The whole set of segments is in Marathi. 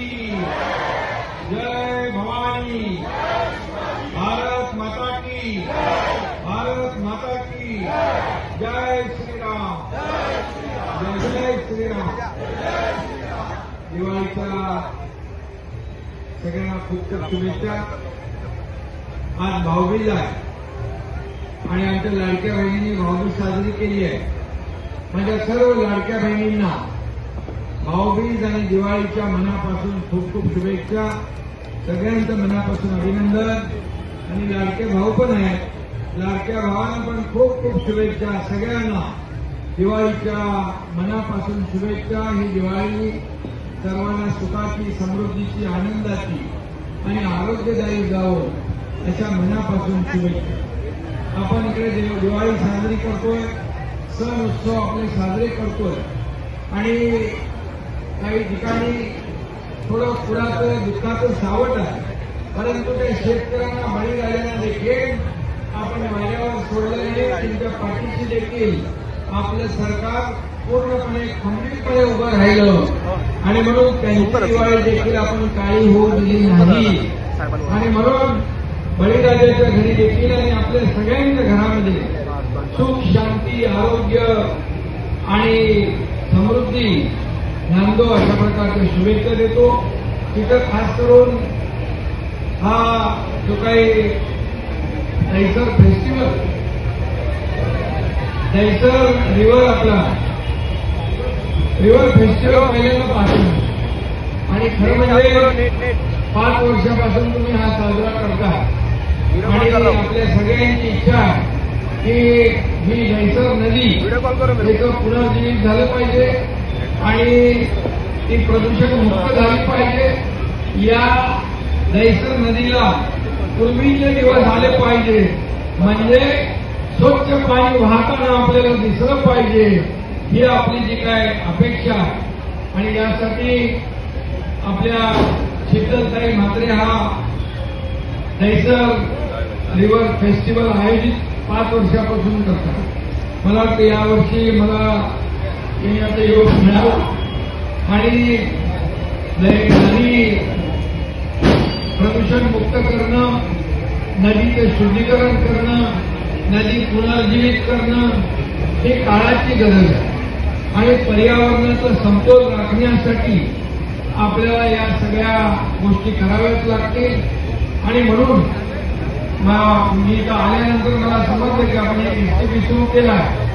जय भवानी। भारत माता की। भारत माता की। जय श्रीराम। जय श्री राम दिवाळीच्या सगळ्यांना खूप खूप शुभेच्छा. आज भाऊबीज आहे. आणि आमच्या लाडक्या बहिणींनी भाऊबीज साजरी केली आहे. माझ्या सर्व लाडक्या बहिणींना भाऊबीज आणि दिवाळीच्या मनापासून खूप खूप शुभेच्छा. सगळ्यांचं मनापासून अभिनंदन. आणि लाडके भाऊ पण आहेत. लाडक्या भावांना पण खूप खूप शुभेच्छा. सगळ्यांना दिवाळीच्या मनापासून शुभेच्छा. ही दिवाळी सर्वांना सुखाची समृद्धीची आनंदाची आणि आरोग्यदायी जावं अशा मनापासून शुभेच्छा. आपण इकडे दिवाळी साजरी करतोय सण उत्सव आपले साजरे करतोय. आणि काही ठिकाणी थोडं पुराचं दुःखाचं सावट आहे. परंतु त्या शेतकऱ्यांना बळी झालेल्या देखील आपण वाऱ्यावर सोडलं नाही त्यांच्या पाठीशी देखील आपलं सरकार पूर्णपणे खंबीरपणे उभं राहिलं. आणि म्हणून त्यांची दिवाळी देखील आपण काळी होऊ दिली नाही. आणि म्हणून बळीराजाच्या घरी देखील आणि आपल्या सगळ्यांच्या घरामध्ये सुख शांती आरोग्य आणि समृद्धी नांदो अशा प्रकारच्या शुभेच्छा देतो. तिथं खास करून हा जो काही दहिसर फेस्टिवल दहिसर रिव्हर आपला रिव्हर फेस्टिवल पहिल्यांदा पाहिलं आणि खरं म्हणजे पाच वर्षापासून तुम्ही हा साजरा करता आणि आपल्या सगळ्यांची इच्छा आहे की ही जैसर नदी त्याचं पुनर्जीवित झालं पाहिजे. आणि ती प्रदूषण मुक्त झाली पाहिजे. या जैसर नदीला पूर्वीचे दिवस आले पाहिजे. म्हणजे स्वच्छ पाणी वाहताना आपल्याला दिसलं पाहिजे. ही आपली जी काय अपेक्षा आहे. आणि यासाठी आपल्या शीतलताई म्हात्रे हा दहिसर रिव्हर फेस्टिवल आयोजित पाच वर्षापासून करतात. मला वाटतं यावर्षी मला येण्याचा योग मिळाला आणि नदी प्रदूषण मुक्त करणं नदीचं शुद्धीकरण करणं नदी पुनर्जीवित करणं हे काळाची गरज आहे. आणि पर्यावरणाचा समतोल राखण्यासाठी आपल्याला या सगळ्या गोष्टी कराव्याच लागतील. आणि म्हणून मी इथं आल्यानंतर मला समजलं की आपण एक एसटीपी सुरू केला आहे.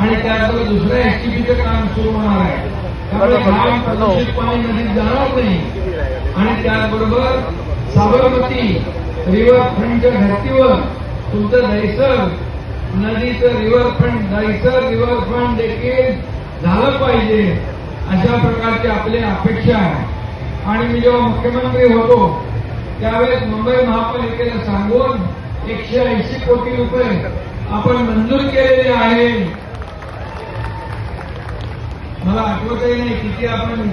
आणि त्यानंतर दुसऱ्या एसटीपीचं काम सुरू होणार आहे. त्यामुळे घाण प्रदूषित पाणी नदीत जाणार नाही. आणि त्याचबरोबर साबरमती रिव्हरफ्रंटच्या धर्तीवर तुमचं दहिसर नदीचं रिव्हरफ्रंट दहिसर रिव्हरफ्रंट देखील झालं पाहिजे अशा प्रकारची आपली अपेक्षा आहे. आणि मी जेव्हा मुख्यमंत्री होतो त्यावेळेस मुंबई महापालिकेला सांगून एकशे ऐंशी कोटी रुपये आपण मंजूर केलेले आहे मला आठवतही नाही किती आपण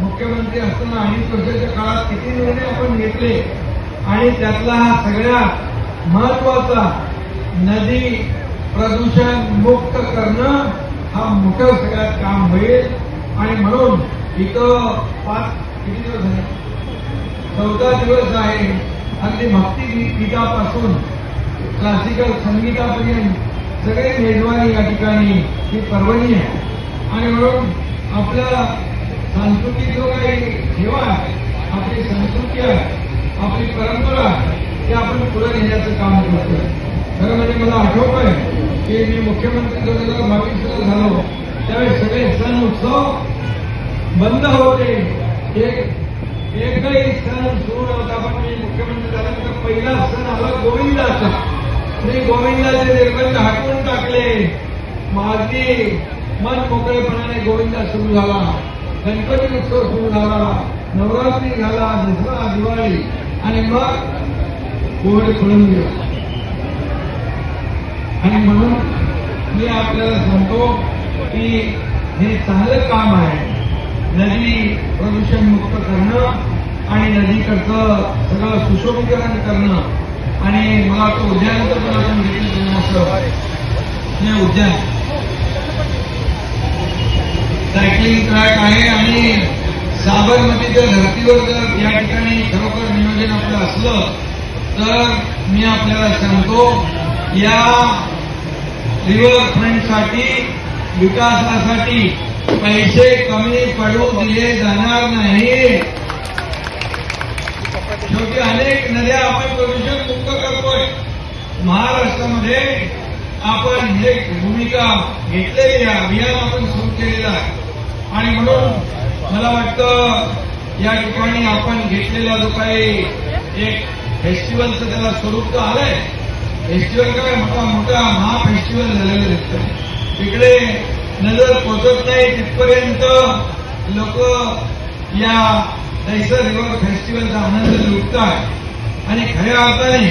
मुख्यमंत्री असताना अडीच वर्षाच्या काळात किती निर्णय आपण घेतले. आणि त्यातला हा सगळ्यात महत्त्वाचा नदी प्रदूषण मुक्त करणं हा मोठं सगळ्यात काम होईल. आणि म्हणून इथं पाच किती दिवस आहे चौदा दिवस आहे. अगदी भक्ती गीतापासून क्लासिकल संगीतापर्यंत सगळे मेजवानी या ठिकाणी. ही पर्वणी आहे. आणि म्हणून आपला सांस्कृतिक जो काही ठेवा आहे आपली संस्कृती आहे आपली परंपरा ते आपण पुढे नेण्याचं काम करतोय. खरं म्हणजे मला आठवत आहे की मी मुख्यमंत्री दोन हजार बावीसला झालो. त्यावेळेस सगळे सण उत्सव बंद होते. एक एकही सण सुरू नव्हता पण मी मुख्यमंत्री झाल्यानंतर पहिला सण आला गोविंदाचा. मी गोविंदाचे निर्बंध हटवून टाकले. माझी मन मोकळेपणाने गोविंदा सुरू झाला. गणपती उत्सव सुरू झाला. नवरात्री झाला दसरा दिवाळी आणि मग कोविड पळून गेला आणि म्हणून मी आपल्याला सांगतो की हे चांगलं काम आहे. नदी प्रदूषण मुक्त करणं आणि नदीकडचं सगळं सुशोभीकरण करणं. आणि मला तो उद्यानाचं पण आपण घेतलं असं उद्यान. सायकलिंग ट्रॅक आहे आणि साबरमतीच्या धर्तीवर जर या ठिकाणी खरोखर नियोजन आपलं असलं तर मी आपल्याला सांगतो या रिव्हरफ्रंटसाठी विकासासाठी पैसे कमी पडू दिले जाणार नाही. शेवटी अनेक नद्या आपण प्रदूषण मुक्त करतोय. महाराष्ट्रामध्ये आपण हे भूमिका घेतलेली अभियान आपण सुरू केलेला आहे. आणि म्हणून मला वाटतं या ठिकाणी आपण घेतलेला जो काही एक फेस्टिवलचं त्याला स्वरूप तर आलंय. फेस्टिवल काय? मोठा मोठा महा फेस्टिवल झालेलं दिसतं तिकडे नजर पोचत नाही तिथपर्यंत लोक या दैसर रिव्हर फेस्टिवलचा आनंद लुटतात आणि खऱ्या अर्थाने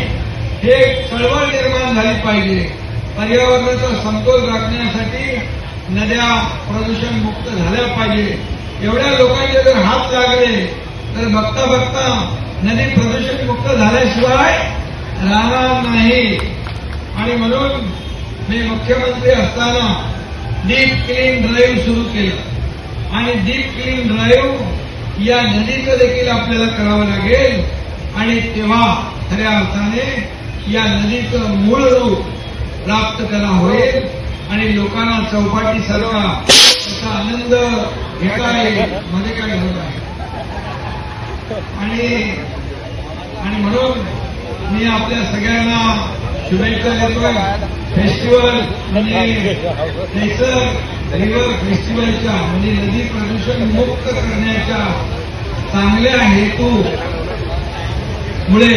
हे चळवळ निर्माण झाली पाहिजे. पर्यावरणाचा समतोल राखण्यासाठी नद्या प्रदूषण मुक्त झाल्या पाहिजे. एवढ्या लोकांचे जर हात लागले तर बघता बघता नदी प्रदूषण मुक्त झाल्याशिवाय राहणार नाही. आणि म्हणून मी मुख्यमंत्री असताना डीप क्लीन ड्राईव्ह सुरू केलं. आणि डीप क्लीन ड्राईव्ह या नदीचं देखील आपल्याला करावं लागेल. आणि तेव्हा खऱ्या अर्थाने या नदीचं मूळ रूप प्राप्त करा होईल. आणि लोकांना चौपाटी सरवा त्याचा आनंद घेता येईल. मध्ये काय होत आहे? आणि आणि म्हणून मी आपल्या सगळ्यांना शुभेच्छा देतोय. फेस्टिवल म्हणजे नेचर रिव्हर फेस्टिवलच्या म्हणजे नदी प्रदूषण मुक्त करण्याच्या चांगल्या हेतू मुळे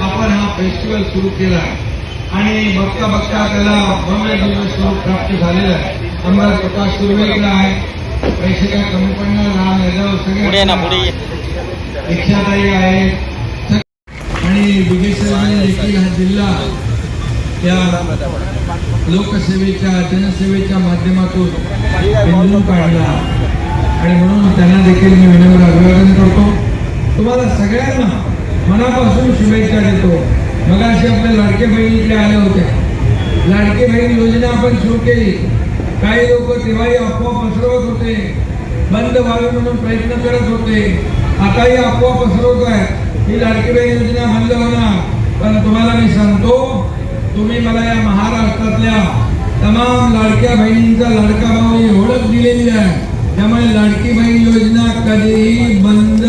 आपण हा फेस्टिवल सुरू केला. आणि बघता बघता त्याला भव्य दिवस स्वरूप प्राप्त झालेलं आहे. आमदार प्रकाश सुर्वेकडे आहे. पैसे काय कमी पडणार लहान यादव सगळे. रिक्षाताई आहेत. आणि विजयसाहेबांनी देखील हा जिल्हा या लोकसेवेच्या जनसेवेच्या माध्यमातून काढला आणि म्हणून त्यांना देखील मी विनम्र अभिवादन करतो तुम्हाला सगळ्यांना मनापासून शुभेच्छा देतो मग अशी आपल्या लाडके बहिणीकडे आल्या होत्या लाडके बहीण योजना आपण सुरू केली काही लोक तेव्हाही अफवा पसरवत होते बंद व्हावी म्हणून प्रयत्न करत होते. आताही अफवा पसरवत आहे. ही लाडकीबाई योजना बंद होणार. पण तुम्हाला मी सांगतो तुम्ही मला या महाराष्ट्रातल्या तमाम लाडक्या बहिणींचा लाडका भाऊ ही ओळख दिलेली आहे. त्यामुळे लाडकी बहीण योजना कधीही बंद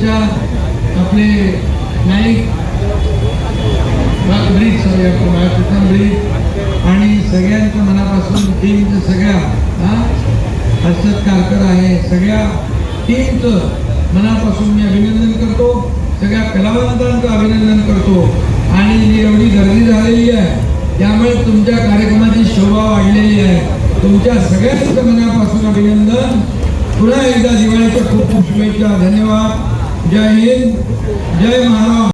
तुम्हाला आपले नाईक ब्रिज सॉरी आपलं आणि सगळ्यांच्या मनापासून टीमचं सगळ्या हर्षद कारकर आहे सगळ्या टीमचं मनापासून मी अभिनंदन करतो. सगळ्या कलावंतांचं अभिनंदन करतो. आणि जी एवढी गर्दी झालेली आहे त्यामुळे तुमच्या कार्यक्रमाची शोभा वाढलेली आहे. तुमच्या सगळ्यांचं मनापासून अभिनंदन. पुन्हा एकदा दिवाळीच्या खूप खूप शुभेच्छा. धन्यवाद. जय हिंद जय महाराज